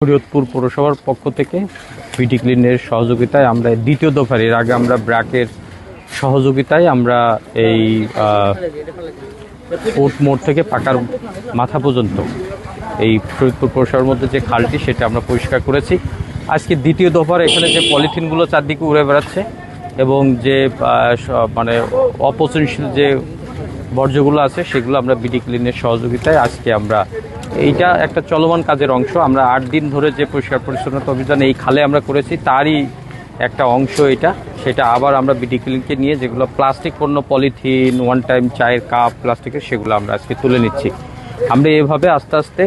শরীয়তপুর পৌরসভার পক্ষ থেকে পিটি ক্লিনের সহযোগিতায় আমরা দ্বিতীয় দফার, এর আগে আমরা ব্র্যাকের সহযোগিতায় আমরা এই কোর্ট মোড় থেকে পাকার মাথা পর্যন্ত এই ফরিদপুর পৌরসভার মধ্যে যে খালটি সেটা আমরা পরিষ্কার করেছি। আজকে দ্বিতীয় দফার এখানে যে পলিথিনগুলো চারদিকে উড়ে বেড়াচ্ছে এবং যে মানে অপচনশীল যে বর্জ্যগুলো আছে সেগুলো আমরা বিডি ক্লিনের সহযোগিতায় আজকে আমরা এইটা একটা চলমান কাজের অংশ। আমরা আট দিন ধরে যে পরিষ্কার পরিচ্ছন্নতা অভিযান এই খালে আমরা করেছি, তারই একটা অংশ এটা। সেটা আবার আমরা বিডি ক্লিনকে নিয়ে যেগুলো প্লাস্টিক পণ্য, পলিথিন ওয়ান টাইম চায়ের কাপ প্লাস্টিকের, সেগুলো আমরা আজকে তুলে নিচ্ছি। আমরা এভাবে আস্তে আস্তে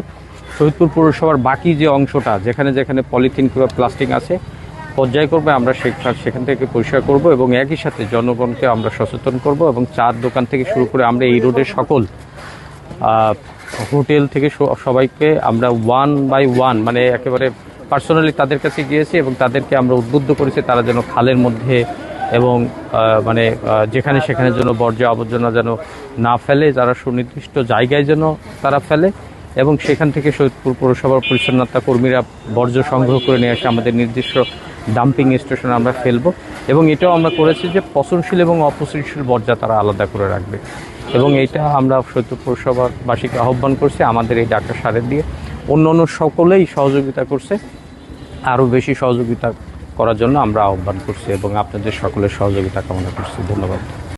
শহীদপুর পৌরসভার বাকি যে অংশটা, যেখানে যেখানে পলিথিন কিংবা প্লাস্টিক আছে পর্যায়ক্রমে আমরা সেখান থেকে পরিষ্কার করব এবং একই সাথে জনগণকে আমরা সচেতন করব এবং চার দোকান থেকে শুরু করে আমরা এই রোডের সকল হোটেল থেকে সবাইকে আমরা ওয়ান বাই ওয়ান মানে একেবারে পার্সোনালি তাদের কাছে গিয়েছি এবং তাদেরকে আমরা উদ্বুদ্ধ করেছি তারা যেন খালের মধ্যে এবং মানে যেখানে সেখানে যেন বর্জ্য আবর্জনা যেন না ফেলে, যারা সুনির্দিষ্ট জায়গায় যেন তারা ফেলে এবং সেখান থেকে সৈয়দপুর পৌরসভার পরিচ্ছন্নতা কর্মীরা বর্জ্য সংগ্রহ করে নিয়ে আসে আমাদের নির্দিষ্ট ডাম্পিং স্টেশন আমরা ফেলব। এবং এটাও আমরা করেছি যে পচনশীল এবং অপচনশীল বর্জ্য তারা আলাদা করে রাখবে। এবং এটা আমরা শৈত্য পৌরসভাবাসীকে আহ্বান করছি, আমাদের এই ডাক্তার সারের দিয়ে। অন্য অন্য সকলেই সহযোগিতা করছে, আরও বেশি সহযোগিতা করার জন্য আমরা আহ্বান করছি এবং আপনাদের সকলের সহযোগিতা কামনা করছি। ধন্যবাদ।